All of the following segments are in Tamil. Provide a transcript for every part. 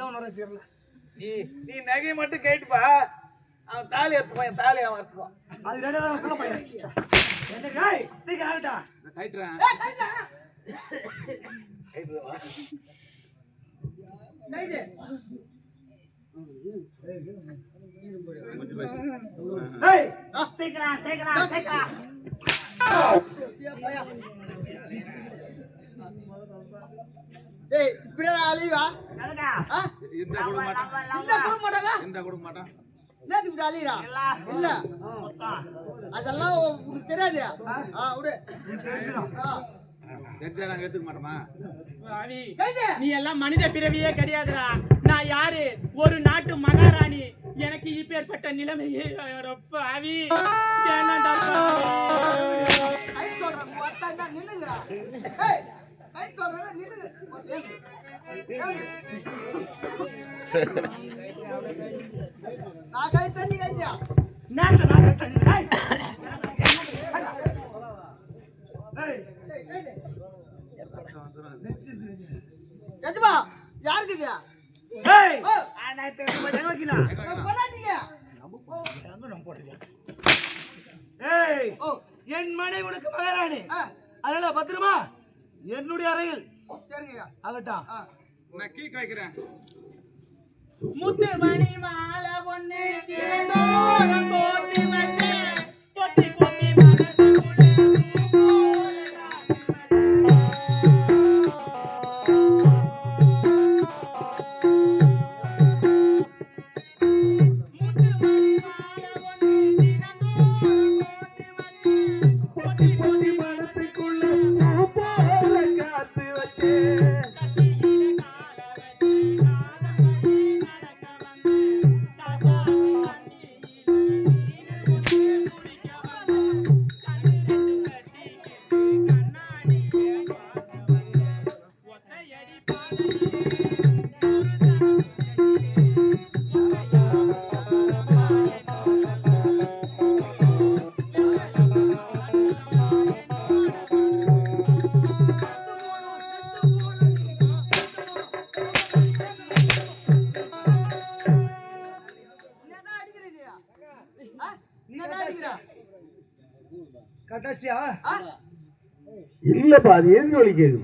அதுதான் உன்னோட சீரல. நீ நீ நகை மட்டும் கேட்டுப்பா. அவன் தாலி எடுத்துப்பான் என் தாலி அவன் எடுத்துப்பான் அது ரெண்டு தான் உள்ள பையன் என்ன டேய் சீக்கிரம் ஆகட்டா? கைட்டுறேன் சீக்கிரம் சீக்கிரம் சீக்கிரம். ஏய் இப்படியே அழிவா இந்த கொடுக்க மாட்டான். இந்த கொடுக்க மாட்டாங்க இந்த கொடுக்க மாட்டான். என்ன இப்படி அழிறா இல்ல அதெல்லாம் உனக்கு தெரியாது. ஆ. விடு. ஆ. தெரிஞ்சா நாங்க எடுத்துக்க மாட்டோமா? பாவி கைது. நீ எல்லாம் மனித பிறவியே கிடையாதுடா. நான் யாரு? ஒரு நாட்டு மகாராணி. எனக்கு இப்பேற்பட்ட நிலைமையே பாவி? கை சொல்றேன் நின்னுங்க நான் நான். எஜமா யாருக்கு இது ஏய் நான் தெரிஞ்சு போய் வைக்கலாம் கொல்லாதீங்க அங்க நம்ம போடுங்க ஏய் என் மனைவி உனக்கு மகாராணி அதனால பத்திரமா என்னுடைய அறையில். நான் கீ காய்க்கிறேன். முத்து மணி மாலை ஒண்ணு தினந்தோறும் போத்தி அது எங்க வலிக்குது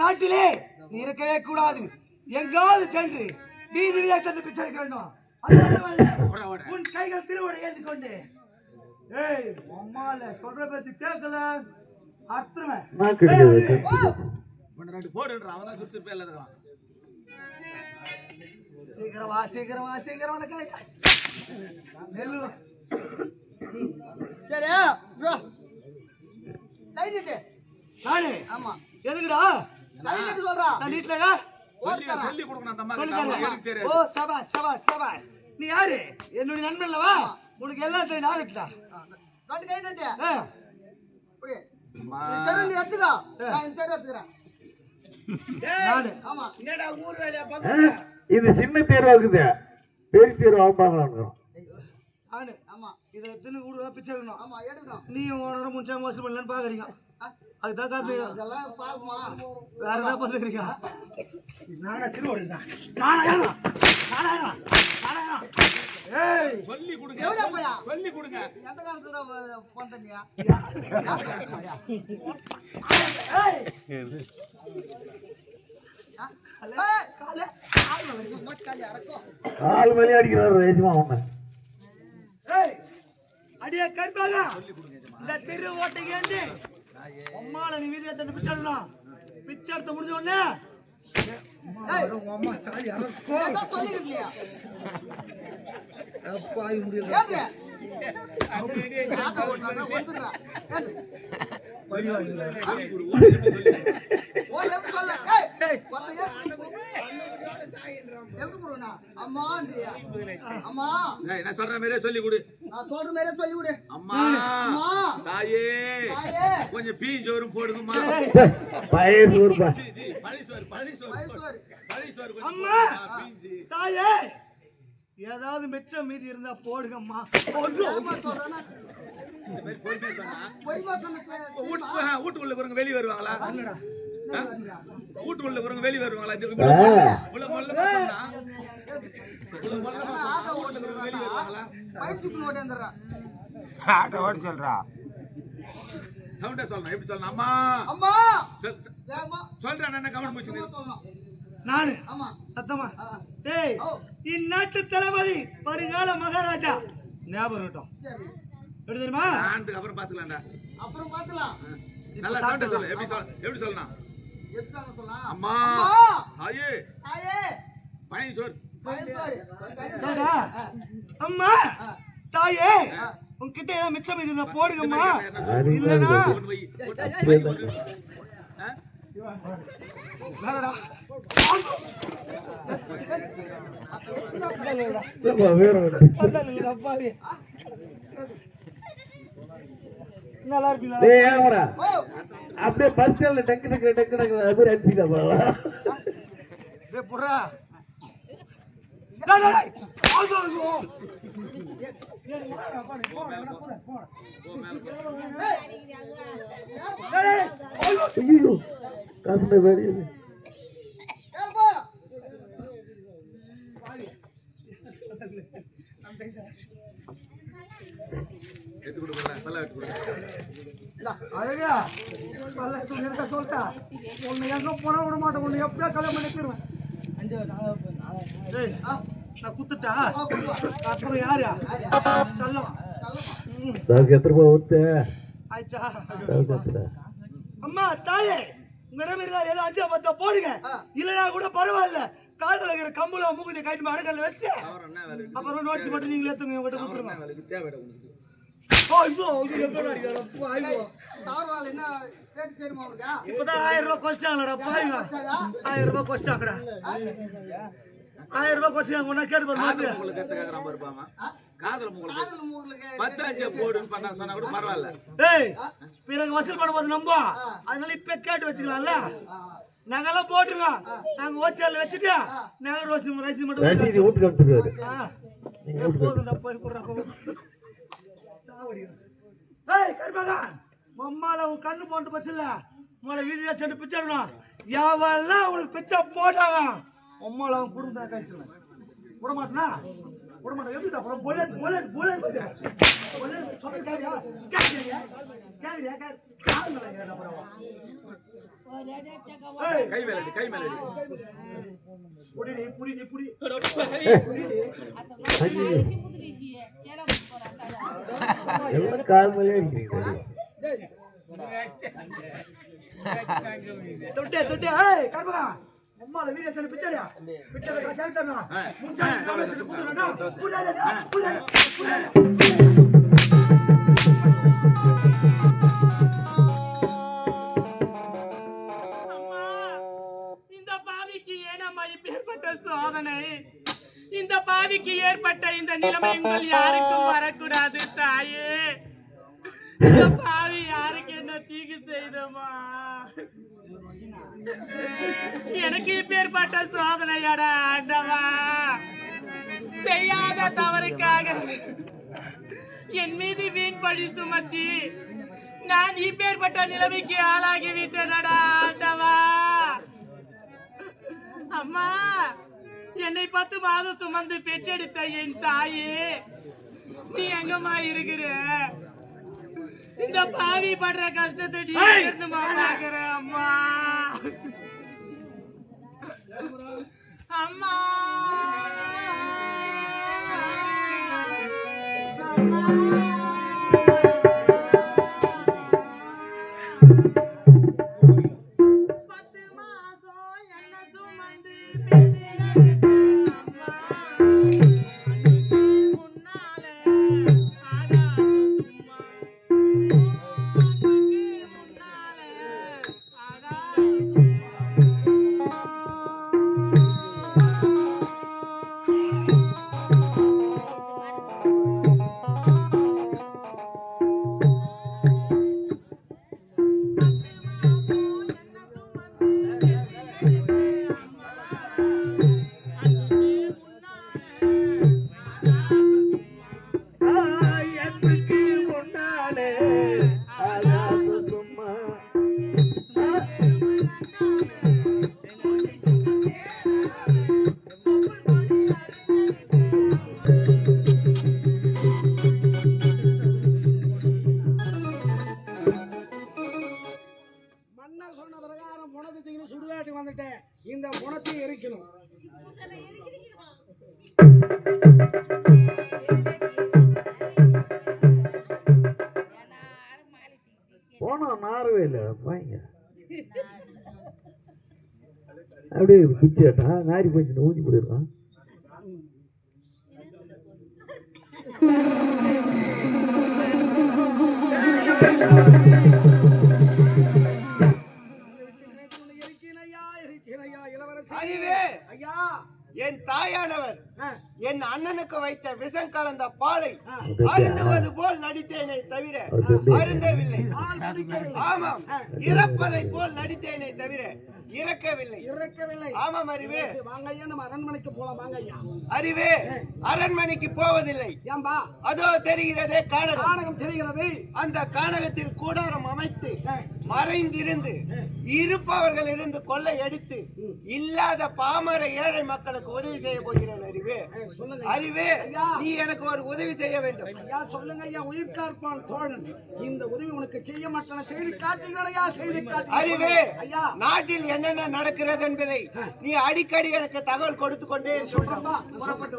நாட்டிலே நீ இருக்கவே கூடாது. எங்காவது சென்று வீதி வீதியா சென்று பிச்சை எடுக்க வேண்டும். உன் கைகள் திருவடை ஏந்தி கொண்டு. ஏய் அம்மால சொல்ற பேச்சு கேட்கல. அத்துருவேன் ரெண்டு போடுன்ற அவன் தான் சுத்தி பேர்ல இருக்கான் சீக்கிரம் வா சீக்கிரம் வா சீக்கிரம் வா, கை நெல்லு. வா. சரி ப்ரோ. கை நீட்டு நானு? ஆமா. எதுக்குடா? நான் ஓ சபாஸ் சபாஸ் சபாஸ் நீ யாரு? என்னுடைய நண்பன்லவா உனக்கு எல்லாம் தெரியும். ஆகட்டா ரெண்டு கை நீட்டு. தெரு நீ எடுத்துக்கோ. நான் இந்த தெரு எடுத்துக்கிறேன். நானு ஆமா. என்னடா ஊர் வேலையா? பார்க்க இது சின்ன தேர்வா இருக்குது. பெரிய தேர்வு ஆகும்பாங்களான்னு நானு ஆமா. இதை எத்தனை கூட பிச்சை எடுக்கணும். ஆமா எடுக்கணும். நீ உனோட முன்சா மோசம் பண்ணலன்னு பாக்குறீங்க. அதுதான் காப்பி இதெல்லாம் பாக்குமா வேற என்ன பண்ணுறீங்க நானா நானா ஏய் சொல்லி கொடுங்க. எவ்வளோ பையா சொல்லி கொடுங்க. எந்த காலத்துல பண்றீங்க ஏய் கால் மேலே அடிக்கிறாரு ஒண்ணு ஏய் அடியே கருப்பாக இந்த திரு ஓட்டைக்கு அம்மால நீ வீதியை தந்து பிச்சை எடுக்கணும் பிச்சை எடுத்து முடிஞ்ச உடனே. அம்மா அறக்கும் சொல்லிக்கிறீங்க பாய் முடியல. ஓடு சொல்ல எப்படி அம்மான்றியா? அம்மா. ஏய், நான் சொல்ற மாதிரியே சொல்லி கொடு. நான் சொல்ற மாதிரியே சொல்லி விடு அம்மா அம்மா. தாயே. கொஞ்சம் பீஞ்சோறும் போடுங்கம்மா. பயிர் ஊர்பா ஜி, ஜி, பழனிஸ்வர் பழனிஸ்வர் வயசுவாரு பழனிஸ்வர் கொஞ்சம் அம்மா. போடுங்கம்மா, பீஞ்சு. தாயே. ஏதாவது மிச்சம் மீதி இருந்தா போடுங்கம்மா. ஏம்மா சொல்றேன்னா? இந்த வீட்டுக்குள்ள இருக்கிறவங்க வெளியே வெளியே வருவாங்களா ஆட்டோ பைத்துக்கு ஓட்டியாந்துடுறா சவுண்டா சொல்லணும். எப்படி சொல்லணும்? அம்மா. அம்மா. சொல்றேன் என்ன கவனம் போச்சு சொல்லணும் நானு? சத்தமா. டேய். இந்நாட்டு தளபதி வருங்கால மகாராஜா. ஞாபகம் இருக்கட்டும் எப்படி தெரியுமா? அப்புறம் பாத்துக்கலாம்டா அப்புறம் பார்க்கலாம் நல்லா சவுண்டா சொல்லு. எப்படி சொல்ல எப்படி சொல்லணும்? சொல்லலாம் அம்மா. தாயே. தாயே. அம்மா. தாயே. உன்கிட்ட ஏதாவது மிச்சம் இருந்தா போடுங்கம்மா. இல்லனா. நல்லா இருப்பீங்களா? அப்படியே பஸ் ஸ்டாண்ட்ல டக்கு டக்கு டக்கு டக்கு அது மாதிரி அடிச்சுட்டா போகலாம் புறா அழகா பல்ல தூக்கி இருக்க சொல்லிட்டா உன்னை எங்க போனா விட மாட்டேன் உன்னை எப்படியா கல்யாணம் பண்ணி தருவேன் டேய், நான் குத்துட்டா அப்புறம் யாரு அதுக்கு எத்தனை? ரூபாய் ஊத்து அம்மா தாயே உங்களிடம் இருந்தால் ஏதோ அஞ்சா பத்தா போடுங்க. இல்லனா கூட பரவாயில்ல. காதுல இருக்கிற கம்பளம் மூக்குத்தி கைட்டு அடக்கல்ல வச்சு. அப்புறம் நோட்ஸ் மட்டும் நீங்களே எடுத்துங்க உங்கள்கிட்ட கொடுத்துருங்க இப்பதான் ஆயிரம் ரூபாய் கொஸ்டாங்களடா பாருங்க. ஆயிரம் ரூபாய் கொஸ்டாங்கடா ஆயிரம் ரூபாய் கொஸ்டாங்க ஒன்னா கேட்டு பாருங்க உங்களுக்கு கத்து கேக்குறான் பாருப்பாமா காதல உங்களுக்கு பத்து அஞ்சு போடுன்னு பண்ணா சொன்னா கூட பரவாயில்ல. ஏய் பிறகு வசூல் பண்ணும்போது நம்ப அதனால இப்ப கேட்டு வச்சுக்கலாம்ல? நாங்கெல்லாம் போட்டுருவோம் நாங்க ஓச்சால வச்சுட்டு நாங்க ரோஸ் ரைஸ் மட்டும். போதும்டா, போய் குடுறா, போ. சாவடிக்கிறேன். ஏய், கருப்பாகா, மம்மால உன் கண்ணு போட்டு பஸ்ல உங்களை வீதியா சென்று பிச்சிடணும் யாவெல்லாம் உங்களுக்கு பிச்சை போட்டாங்க? அம்மால அவன் குடும்பத்தை கழிச்சிருவேன். விட மாட்டேனா விட மாட்டேன் எப்படிடா அப்புறம் புல்லட் புல்லட் புல்லட் புல்லட் சொல்றது கேட்கறியா கேட்கறியா கேட்கறியா கை மேலடி கை மேலடி புடி. புடி புடி மேலே அடிக்கிறீங்க தொட்டே தொட்டே ஏய் கர்மகா அம்மால பிச்சையா காசு காலேஜ்ல இந்த பாவிக்கு ஏனம்மா இப்பேற்பட்ட சோதனை? இந்த பாவிக்கு ஏற்பட்ட இந்த நிலைமை பாவி யாருக்கு என்ன தீங்கு செய்தமா? எனக்கு இப்பேற்பட்ட சோதனையடா ஆண்டவா. செய்யாத தவறுக்காக என் மீது வீண் பழி சுமத்தி நான் இப்பேற்பட்ட நிலைமைக்கு ஆளாகி விட்டனடா ஆண்டவா. அம்மா என்னை பத்து மாதம் சுமந்து பெற்றெடுத்த என் தாயே நீ எங்கம்மா இருக்கிற? இந்த பாவி படுற கஷ்டத்தை நீ பாக்குற அம்மா. அம்மா. அப்படியே குச்சியாட்டா நாரி போய் ஊஞ்சி போயிடுறான் இளவரசி அறிவே ஐயா என் தாயானவர் ஆ, என் அண்ணனுக்கு வைத்த விஷம் கலந்த பாலை. அருந்துவது போல் நடித்தேனே தவிர அருந்தவில்லை. ஆமாம் இறப்பதை போல் நடித்தேனே தவிர இறக்கவில்லை. இறக்கவில்லை. ஆமாம் அறிவே. வாங்க ஐயா நம்ம அரண்மனைக்கு போலாம் வாங்க ஐயா. அறிவே அரண்மனைக்கு போவதில்லை. ஏம்பா. அதோ தெரிகிறதே காணகம். நாடகம் தெரிகிறது. அந்த காணகத்தில் கூடாரம் அமைத்து மறைந்திருந்து இருப்பவர்களிருந்து கொள்ளை அடித்து இல்லாத பாமர ஏழை மக்களுக்கு உதவி செய்ய போகிறேன் அறிவே. அறிவே. நீ எனக்கு ஒரு உதவி செய்ய வேண்டும். ஐயா சொல்லுங்க ஐயா உயிர் காப்பான் தோழன். இந்த உதவி உனக்கு செய்ய மாட்டேன் செய்தி காட்டுங்களையா செய்தி அறிவே காட்டுங்க ஐயா. நாட்டில் என்னென்ன நடக்கிறது என்பதை நீ அடிக்கடி எனக்கு தகவல் கொடுத்து கொண்டே சொல்றப்பா புறப்பட்டு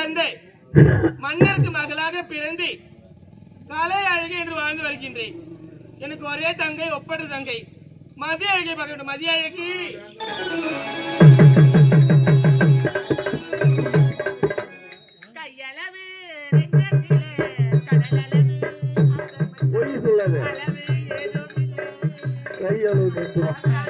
தந்தை. மன்னருக்கு மகளாக பிறந்து கலை அழகை என்று வாழ்ந்து வருகின்றேன். எனக்கு ஒரே தங்கை ஒப்பற்ற தங்கை. மதிய அழகை பார்க்க வேண்டும். மதிய அழகி. கையளவு கையளவு கையளவு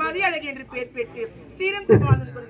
மதியழகி என்று பெயர் பெற்று சீரம் வாழ்ந்தது